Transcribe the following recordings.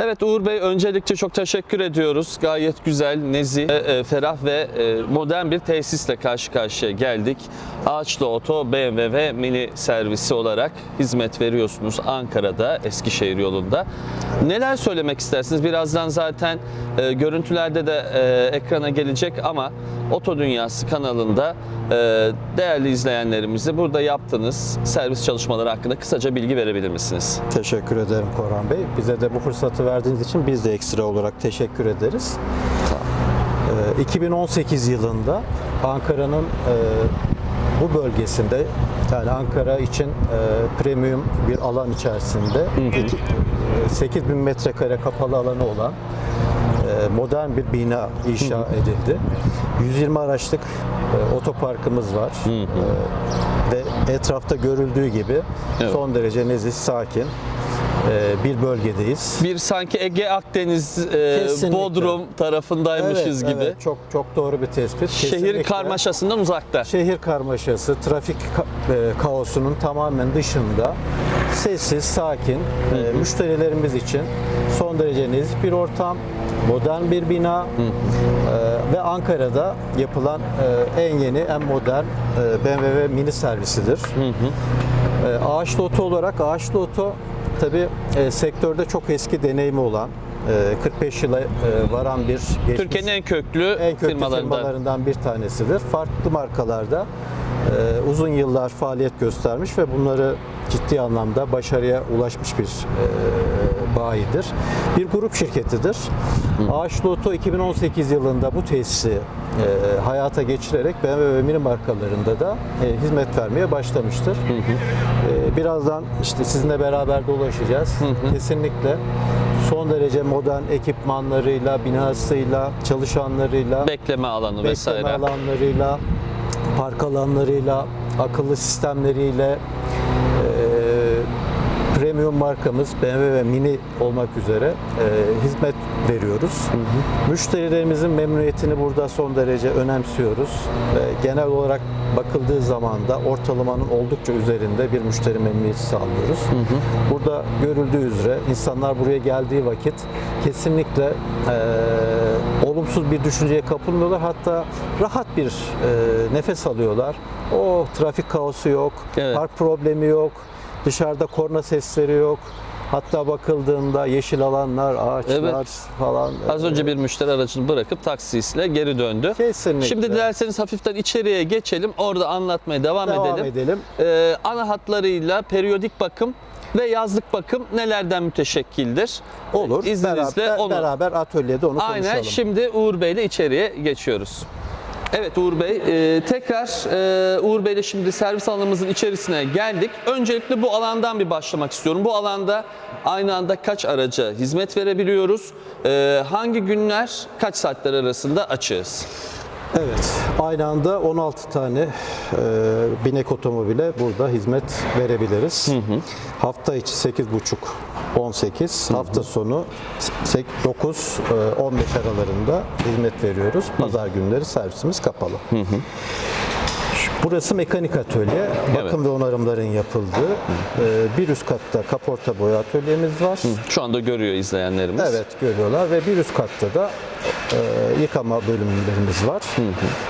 Evet Uğur Bey öncelikle çok teşekkür ediyoruz. Gayet güzel, nezih, e, e, ferah ve e, modern bir tesisle karşı karşıya geldik. Ağaçlı Oto BMW ve Mini servisi olarak hizmet veriyorsunuz Ankara'da Eskişehir yolunda. Neler söylemek istersiniz? Birazdan zaten görüntülerde de ekrana gelecek ama Oto Dünyası kanalında değerli izleyenlerimize burada yaptığınız servis çalışmaları hakkında kısaca bilgi verebilir misiniz? Teşekkür ederim Korhan Bey. Bize de bu fırsatı verdiğiniz için biz de ekstra olarak teşekkür ederiz. Ee, 2018 yılında Ankara'nın e, bu bölgesinde yani Ankara için e, premium bir alan içerisinde iki- e, 8000 metrekare kapalı alanı olan e, modern bir bina inşa edildi. 120 araçlık e, otoparkımız var. E, ve etrafta görüldüğü gibi Evet. son derece nezih, sakin e, bir bölgedeyiz. Bir sanki Ege Akdeniz e, Kesinlikle. Bodrum tarafındaymışız Evet, gibi. evet, çok çok doğru bir tespit. Şehir Kesinlikle. karmaşasından uzakta. Şehir karmaşası, trafik ka- e, kaosunun tamamen dışında sessiz, sakin, e, müşterilerimiz için son derece nezih bir ortam, modern bir bina e, ve Ankara'da yapılan e, en yeni, en modern e, BMW mini servisidir. E, Ağaçlı Oto olarak Ağaçlı Oto tabi sektörde çok eski deneyimi olan, e, 45 yıla e, varan bir Türkiye'nin en köklü, en köklü firmalarından. firmalarından bir tanesidir. Farklı markalarda e, uzun yıllar faaliyet göstermiş ve bunları ciddi anlamda başarıya ulaşmış bir e, bayidir. Bir grup şirketidir. Ağaçlı Oto 2018 yılında bu tesisi e, hayata geçirerek BMW ve Mini markalarında da e, hizmet vermeye başlamıştır. E, birazdan işte sizinle beraber dolaşacağız. Kesinlikle son derece modern ekipmanlarıyla, binasıyla, çalışanlarıyla, Bekleme alanı vesaire. bekleme alanlarıyla, park alanlarıyla, akıllı sistemleriyle e, premium markamız BMW ve Mini olmak üzere e, hizmet veriyoruz. Müşterilerimizin memnuniyetini burada son derece önemsiyoruz. Ve genel olarak bakıldığı zaman da ortalamanın oldukça üzerinde bir müşteri memnuniyeti sağlıyoruz. Burada görüldüğü üzere insanlar buraya geldiği vakit kesinlikle e, olumsuz bir düşünceye kapılmıyorlar. Hatta rahat bir e, nefes alıyorlar. O trafik kaosu yok, Evet. park problemi yok, dışarıda korna sesleri yok. Hatta bakıldığında yeşil alanlar, ağaçlar Evet. falan. Az önce bir müşteri aracını bırakıp taksisiyle geri döndü. Kesinlikle. Şimdi dilerseniz hafiften içeriye geçelim. Orada anlatmaya devam, devam edelim. edelim. Ee, ana hatlarıyla periyodik bakım ve yazlık bakım nelerden müteşekkildir? Olur. İzninizle beraber, onu beraber atölyede onu Aynen. konuşalım. Şimdi Uğur Bey ile içeriye geçiyoruz. Evet Uğur Bey, e, tekrar e, Uğur Bey ile şimdi servis alanımızın içerisine geldik. Öncelikle bu alandan bir başlamak istiyorum. Bu alanda aynı anda kaç araca hizmet verebiliyoruz? E, hangi günler, kaç saatler arasında açığız? Evet, aynı anda 16 tane e, binek otomobile burada hizmet verebiliriz. Hafta içi 8.30 18, hafta sonu 9 15 aralarında hizmet veriyoruz. Pazar günleri servisimiz kapalı. Burası mekanik atölye. Bakım ve onarımların yapıldığı. e, bir üst katta kaporta boya atölyemiz var. Şu anda görüyor izleyenlerimiz. Evet görüyorlar ve bir üst katta da e, yıkama bölümlerimiz var.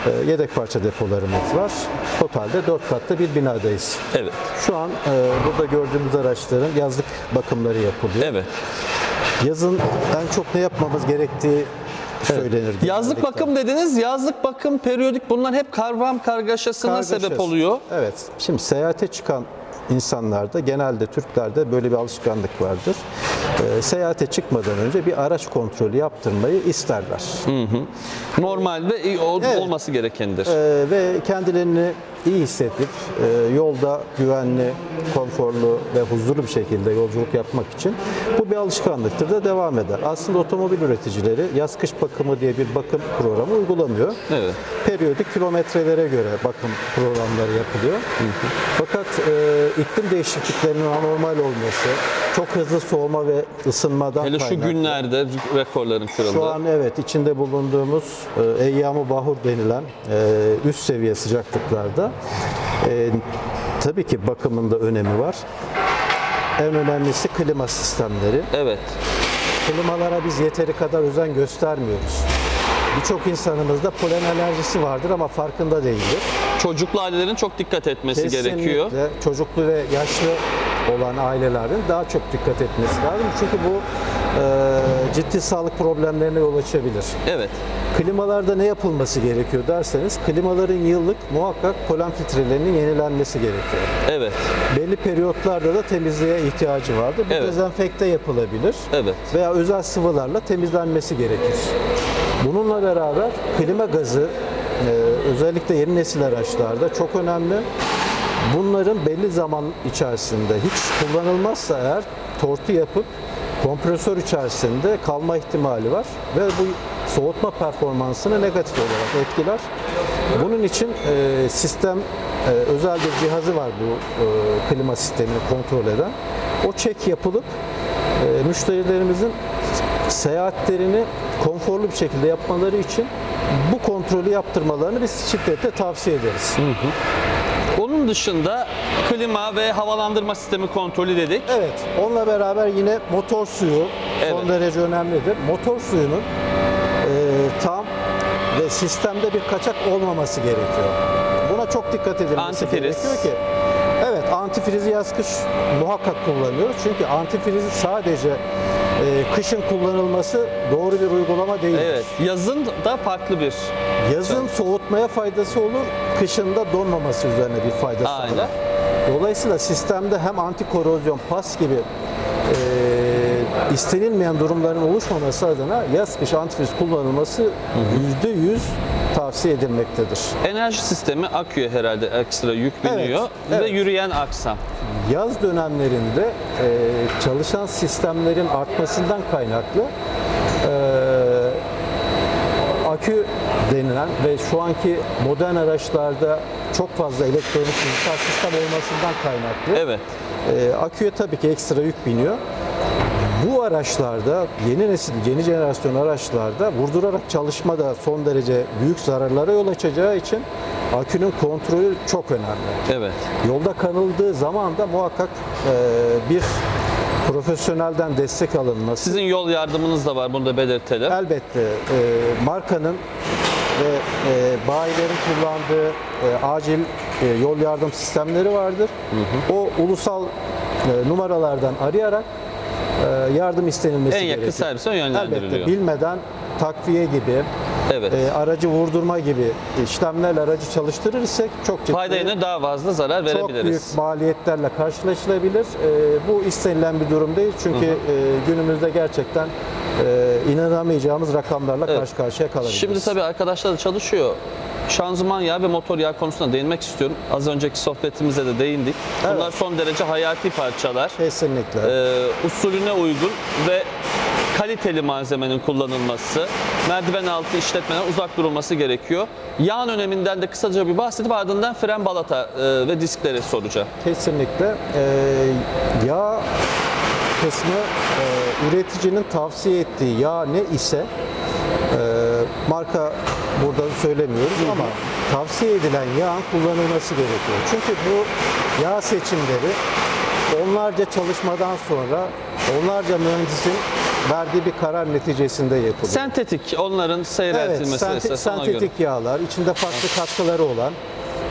E, yedek parça depolarımız var. Totalde dört katlı bir binadayız. Evet. Şu an e, burada gördüğümüz araçların yazlık bakımları yapılıyor. Evet. Yazın en çok ne yapmamız gerektiği söylenir. Yazlık bakım dediniz. Yazlık bakım, periyodik bunlar hep karvam kargaşasına Kargaşası. sebep oluyor. Evet. Şimdi seyahate çıkan insanlarda genelde Türklerde böyle bir alışkanlık vardır. E, seyahate çıkmadan önce bir araç kontrolü yaptırmayı isterler. Normalde ol- Evet. olması gerekendir. Ee, ve kendilerini iyi hissedip e, yolda güvenli, konforlu ve huzurlu bir şekilde yolculuk yapmak için bu bir alışkanlıktır da devam eder. Aslında otomobil üreticileri yaz kış bakımı diye bir bakım programı uygulamıyor. Evet. Periyodik kilometrelere göre bakım programları yapılıyor. Fakat e, iklim değişikliklerinin anormal olması, çok hızlı soğuma ve ısınmadan Hele şu kaynaklı- günlerde rekorların kırıldı. şu an evet içinde bulunduğumuz e, eyyam-ı bahur denilen e, üst seviye sıcaklıklarda e, tabii ki bakımında önemi var. En önemlisi klima sistemleri. Evet. klimalara biz yeteri kadar özen göstermiyoruz. Birçok insanımızda polen alerjisi vardır ama farkında değildir. Çocuklu ailelerin çok dikkat etmesi gerekiyor. Kesinlikle çocuklu ve yaşlı olan ailelerin daha çok dikkat etmesi lazım. Çünkü bu ciddi sağlık problemlerine yol açabilir. Evet. Klimalarda ne yapılması gerekiyor derseniz klimaların yıllık muhakkak polen filtrelerinin yenilenmesi gerekiyor. Evet. Belli periyotlarda da temizliğe ihtiyacı vardır. Bu Evet. dezenfekte yapılabilir Evet. veya özel sıvılarla temizlenmesi gerekir. Bununla beraber klima gazı e, özellikle yeni nesil araçlarda çok önemli. Bunların belli zaman içerisinde hiç kullanılmazsa eğer tortu yapıp kompresör içerisinde kalma ihtimali var ve bu soğutma performansını negatif olarak etkiler. Bunun için e, sistem e, özel bir cihazı var bu e, klima sistemini kontrol eden. O çek yapılıp e, müşterilerimizin seyahatlerini konforlu bir şekilde yapmaları için bu kontrolü yaptırmalarını biz şiddetle tavsiye ederiz. Onun dışında klima ve havalandırma sistemi kontrolü dedik. Evet, onunla beraber yine motor suyu son Evet. derece önemlidir. Motor suyunun e, tam ve sistemde bir kaçak olmaması gerekiyor. Buna çok dikkat edilmesi Antifriz. gerekiyor ki. Evet, antifrizi yaz kış muhakkak kullanıyoruz. Çünkü antifrizi sadece e, kışın kullanılması doğru bir uygulama değil. Evet. Yazın da farklı bir. Yazın soğutmaya faydası olur, kışın da donmaması üzerine bir faydası Aynen. olur. Dolayısıyla sistemde hem antikorozyon, pas gibi e, istenilmeyen durumların oluşmaması adına yaz kış antifriz kullanılması %100 tavsiye edilmektedir. Enerji sistemi aküye herhalde ekstra yük biniyor Evet, ve evet. yürüyen aksam. Yaz dönemlerinde e, çalışan sistemlerin artmasından kaynaklı e, akü denilen ve şu anki modern araçlarda çok fazla elektronik sistem olmasından kaynaklı Evet. e, aküye tabii ki ekstra yük biniyor. Bu araçlarda yeni nesil, yeni jenerasyon araçlarda vurdurarak çalışma da son derece büyük zararlara yol açacağı için akünün kontrolü çok önemli. Evet. Yolda kanıldığı zaman da muhakkak e, bir profesyonelden destek alınması. Sizin yol yardımınız da var bunu da belirtelim. Elbette e, markanın ve e, bayilerin kullandığı e, acil e, yol yardım sistemleri vardır. O ulusal e, numaralardan arayarak yardım istenilmesi En yakın gerekir. servise yönlendiriliyor. Elbette bilmeden takviye gibi, Evet. e, aracı vurdurma gibi işlemlerle aracı çalıştırırsak çok ciddi Fayda yerine daha fazla zarar çok büyük verebiliriz. maliyetlerle karşılaşılabilir. Ee, bu istenilen bir durum değil çünkü e, günümüzde gerçekten e, inanamayacağımız rakamlarla Evet. karşı karşıya kalabiliriz. Şimdi tabii arkadaşlar da çalışıyor. Şanzıman yağı ve motor yağı konusuna değinmek istiyorum. Az önceki sohbetimize de değindik. Bunlar Evet. son derece hayati parçalar. kesinlikle. Ee, usulüne uygun ve kaliteli malzemenin kullanılması, merdiven altı işletmeden uzak durulması gerekiyor. Yağın öneminden de kısaca bir bahsedip ardından fren balata e, ve diskleri soracağım. Kesinlikle. Ee, yağ kısmı e, üreticinin tavsiye ettiği yağ ne ise e, marka burada söylemiyoruz ama tavsiye edilen yağın kullanılması gerekiyor. Çünkü bu yağ seçimleri onlarca çalışmadan sonra onlarca mühendisin verdiği bir karar neticesinde yapılıyor. Sentetik onların Evet, seyreltilmesi sente- esas ona göre. sentetik yağlar, içinde farklı katkıları olan,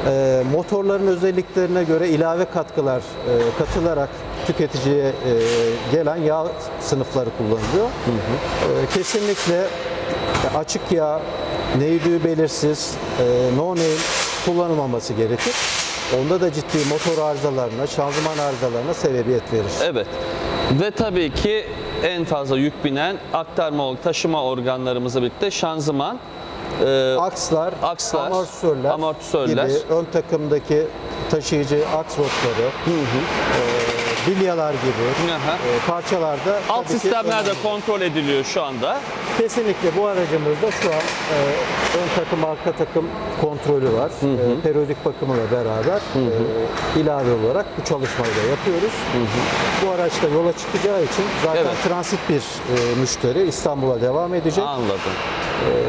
e, motorların özelliklerine göre ilave katkılar e, katılarak tüketiciye e, gelen yağ sınıfları kullanılıyor. E, kesinlikle açık yağ, neydi belirsiz, e, no name kullanılmaması gerekir. Onda da ciddi motor arızalarına, şanzıman arızalarına sebebiyet verir. Evet. Ve tabii ki en fazla yük binen aktarma, taşıma organlarımızla birlikte şanzıman, e, akslar, Akslar, amortisörler, amortisörler. gibi ön takımdaki taşıyıcı aks rotları, e, bilyalar gibi aha. e, parçalarda alt sistemler de kontrol ediliyor şu anda. Kesinlikle bu aracımızda şu an e, ön takım arka takım kontrolü var. E, periyodik bakımıyla beraber e, ilave olarak bu çalışmayı da yapıyoruz. Bu araçta yola çıkacağı için zaten Evet. transit bir e, müşteri İstanbul'a devam edecek. Anladım.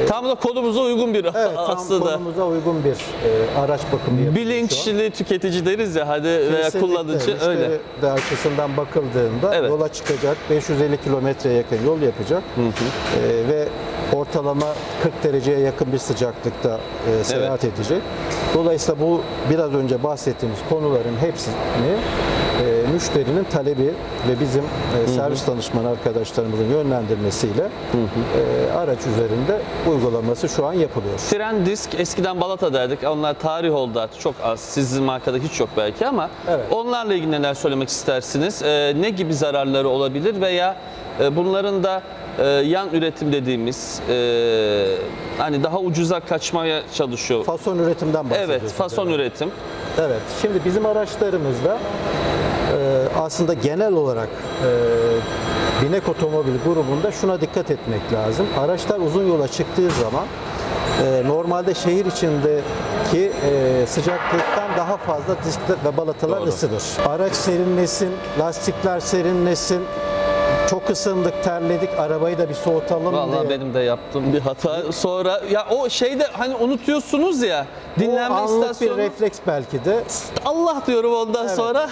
Tam da kodumuza uygun bir Evet, tam aslında. konumuza uygun bir e, araç bakımı yapıyoruz. Bilinçli tüketici deriz ya hadi veya Kesinlikle. kullanıcı Müşteri öyle. de açısından bakıldığında Evet. yola çıkacak, 550 kilometreye yakın yol yapacak Ee, ve ortalama 40 dereceye yakın bir sıcaklıkta e, seyahat edecek. Dolayısıyla bu biraz önce bahsettiğimiz konuların hepsini e, müşterinin talebi ve bizim e, servis danışman arkadaşlarımızın yönlendirmesiyle e, araç üzerinde uygulaması şu an yapılıyor. Fren disk eskiden balata derdik. Onlar tarih oldu artık çok az. Sizin markada hiç yok belki ama Evet. onlarla ilgili neler söylemek istersiniz? Ee, ne gibi zararları olabilir veya e, bunların da e, yan üretim dediğimiz e, hani daha ucuza kaçmaya çalışıyor. Fason üretimden bahsediyoruz. Evet, fason üretim. Evet, şimdi bizim araçlarımızda e, aslında genel olarak e, binek otomobil grubunda şuna dikkat etmek lazım. Araçlar uzun yola çıktığı zaman e, normalde şehir içindeki e, sıcaklıktan daha fazla diskler ve balatalar Doğru. ısınır. Araç serinlesin, lastikler serinlesin. Çok ısındık, terledik, arabayı da bir soğutalım Vallahi diye. benim de yaptığım bir hata. Sonra ya o şeyde hani unutuyorsunuz ya O dinlenme anlık istasyonu. bir refleks belki de Allah diyorum ondan sonra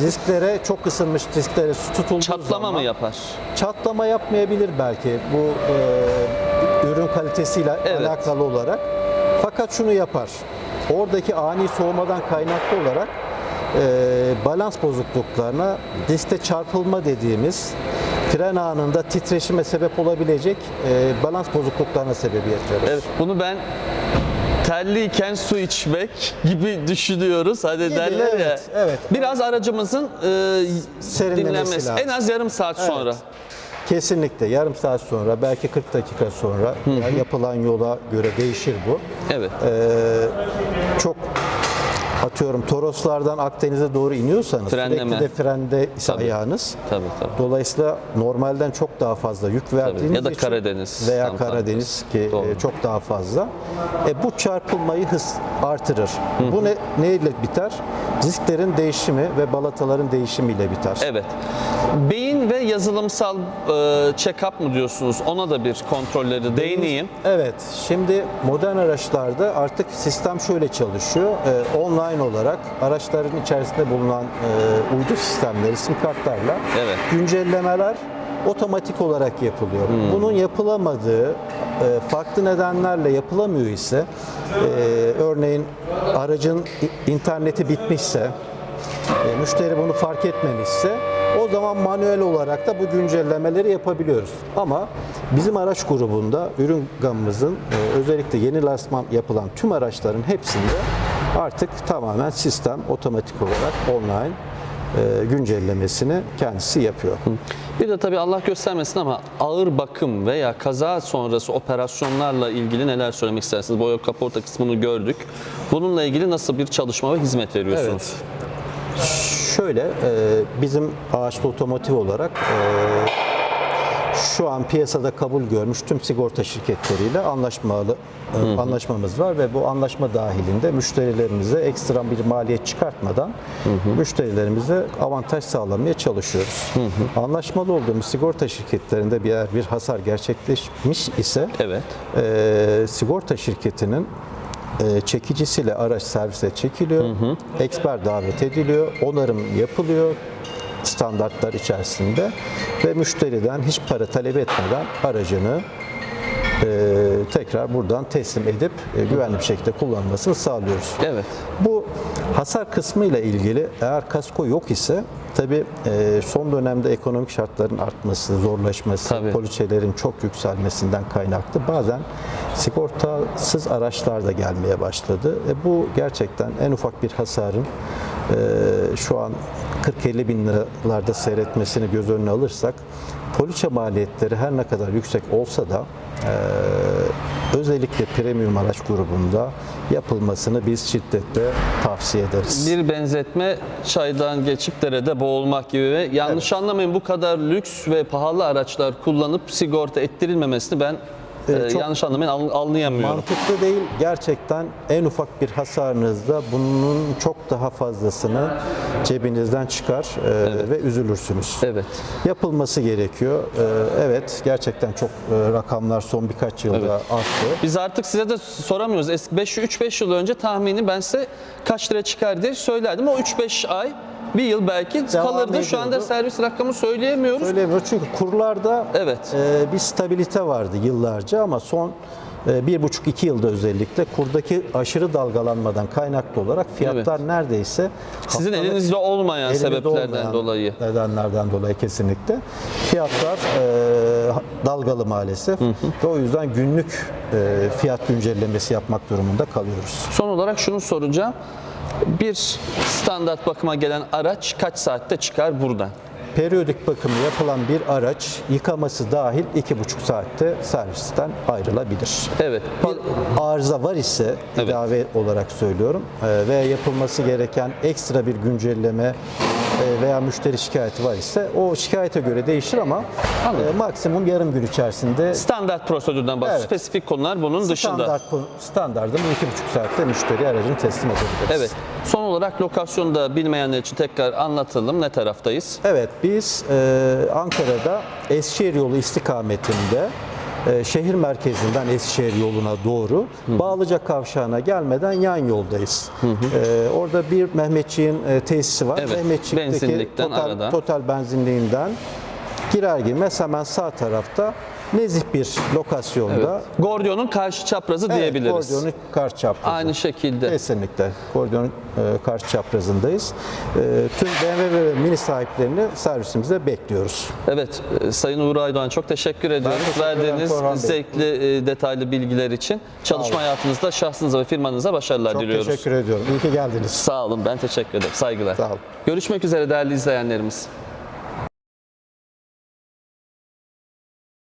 disklere çok ısınmış disklere su tutulduğu çatlama zaman mı yapar? çatlama yapmayabilir belki bu e, ürün kalitesiyle Evet. alakalı olarak. Fakat şunu yapar. Oradaki ani soğumadan kaynaklı olarak e, balans bozukluklarına diskte çarpılma dediğimiz fren anında titreşime sebep olabilecek e, balans bozukluklarına sebebiyet verir. Evet, bunu ben terliyken su içmek gibi düşünüyoruz. Hadi Gibi, derler ya. evet, evet. Biraz aracımızın e, Serinlemesi dinlenmesi. lazım. En az yarım saat sonra. Kesinlikle yarım saat sonra belki 40 dakika sonra yani yapılan yola göre değişir bu. Evet. Ee, çok atıyorum Toroslardan Akdeniz'e doğru iniyorsanız Frenleme. sürekli de frende ise Tabii. ayağınız. Tabii tabii. Dolayısıyla normalden çok daha fazla yük verdiğiniz Ya da için Karadeniz, veya tam Karadeniz ki Doğru. e, çok daha fazla. E, bu çarpılmayı hız artırır. Bu ne neyle biter? Disklerin değişimi ve balataların değişimiyle biter. Evet. Beyin ve yazılımsal e, check-up mı diyorsunuz? Ona da bir kontrolleri değineyim. Evet, şimdi modern araçlarda artık sistem şöyle çalışıyor. Ee, online olarak araçların içerisinde bulunan e, uydu sistemleri, sim kartlarla Evet. güncellemeler otomatik olarak yapılıyor. Bunun yapılamadığı, e, farklı nedenlerle yapılamıyor ise, e, örneğin aracın interneti bitmişse, e, müşteri bunu fark etmemişse o zaman manuel olarak da bu güncellemeleri yapabiliyoruz. Ama bizim araç grubunda ürün gamımızın e, özellikle yeni lansman yapılan tüm araçların hepsinde artık tamamen sistem otomatik olarak online e, güncellemesini kendisi yapıyor. Bir de tabii Allah göstermesin ama ağır bakım veya kaza sonrası operasyonlarla ilgili neler söylemek istersiniz? Boya kaporta kısmını gördük. Bununla ilgili nasıl bir çalışma ve hizmet veriyorsunuz? Şöyle e, bizim ağaçlı otomotiv olarak e, şu an piyasada kabul görmüş tüm sigorta şirketleriyle anlaşmalı e, anlaşmamız var ve bu anlaşma dahilinde müşterilerimize ekstra bir maliyet çıkartmadan müşterilerimize avantaj sağlamaya çalışıyoruz. Anlaşmalı olduğumuz sigorta şirketlerinde bir eğer bir hasar gerçekleşmiş ise Evet. e, sigorta şirketinin e, çekicisiyle araç servise çekiliyor. Eksper davet ediliyor. Onarım yapılıyor standartlar içerisinde ve müşteriden hiç para talep etmeden aracını e, tekrar buradan teslim edip e, güvenli bir şekilde kullanmasını sağlıyoruz. Evet. Bu hasar kısmı ile ilgili eğer kasko yok ise tabi son dönemde ekonomik şartların artması, zorlaşması, Tabii. poliçelerin çok yükselmesinden kaynaklı bazen sigortasız araçlar da gelmeye başladı. E, bu gerçekten en ufak bir hasarın e, şu an 40-50 bin liralarda seyretmesini göz önüne alırsak poliçe maliyetleri her ne kadar yüksek olsa da e, özellikle premium araç grubunda yapılmasını biz şiddetle tavsiye ederiz. Bir benzetme çaydan geçip derede boğulmak gibi ve yanlış anlamayın bu kadar lüks ve pahalı araçlar kullanıp sigorta ettirilmemesini ben Evet, e, çok yanlış anlamayın an- anlayamıyorum. Mantıklı değil. Gerçekten en ufak bir hasarınızda bunun çok daha fazlasını cebinizden çıkar e, ve üzülürsünüz. Evet. Yapılması gerekiyor. E, evet gerçekten çok e, rakamlar son birkaç yılda Evet. arttı. Biz artık size de soramıyoruz. Eski 5 3-5 yıl önce tahmini ben size kaç lira çıkar diye söylerdim. O 3-5 ay, bir yıl belki Devam kalırdı. Şu anda ediyordu. servis rakamı söyleyemiyoruz. Söylemiyor çünkü kurlarda Evet. e, bir stabilite vardı yıllarca ama son e, bir buçuk iki yılda özellikle kurdaki aşırı dalgalanmadan kaynaklı olarak fiyatlar neredeyse Sizin elinizde olmayan elimizde sebeplerden olmayan dolayı. Nedenlerden dolayı kesinlikle. Fiyatlar e, dalgalı maalesef ve o yüzden günlük e, fiyat güncellemesi yapmak durumunda kalıyoruz. Son olarak şunu soracağım. Bir standart bakıma gelen araç kaç saatte çıkar buradan? Periyodik bakımı yapılan bir araç yıkaması dahil iki buçuk saatte servisten ayrılabilir. Evet. Bir arıza var ise Evet. ilave olarak söylüyorum e, ve yapılması gereken ekstra bir güncelleme veya müşteri şikayeti var ise o şikayete göre değişir ama e, maksimum yarım gün içerisinde Standart prosedürden bahsediyoruz. Evet. Spesifik konular bunun dışında. standart standartın iki buçuk saatte müşteri aracını teslim edebiliriz. Evet. Son olarak lokasyonu da bilmeyenler için tekrar anlatalım. Ne taraftayız? Evet, biz e, Ankara'da Eskişehir yolu istikametinde e, şehir merkezinden Eskişehir yoluna doğru Bağlıca kavşağına gelmeden yan yoldayız. E, orada bir Mehmetçiğin e, tesisi var. Evet, Mehmetçik'teki total, arada. total benzinliğinden girer girmez hemen sağ tarafta nezih bir lokasyonda Gordion'un karşı çaprazı Evet, diyebiliriz. Kordon'un karşı çaprazı. Aynı şekilde. Kesinlikle. Koridorun e, karşı çaprazındayız. E, tüm BMW ve Mini sahiplerini servisimize bekliyoruz. Evet, e, Sayın Uğur Aydoğan çok teşekkür ediyoruz. teşekkür Verdiğiniz Korhan zevkli, e, detaylı bilgiler için. Çalışma hayatınızda şahsınıza ve firmanıza başarılar Çok diliyoruz. teşekkür ediyorum. İyi ki geldiniz. Sağ olun, ben teşekkür ederim. Saygılar. Sağ olun. Görüşmek üzere değerli izleyenlerimiz.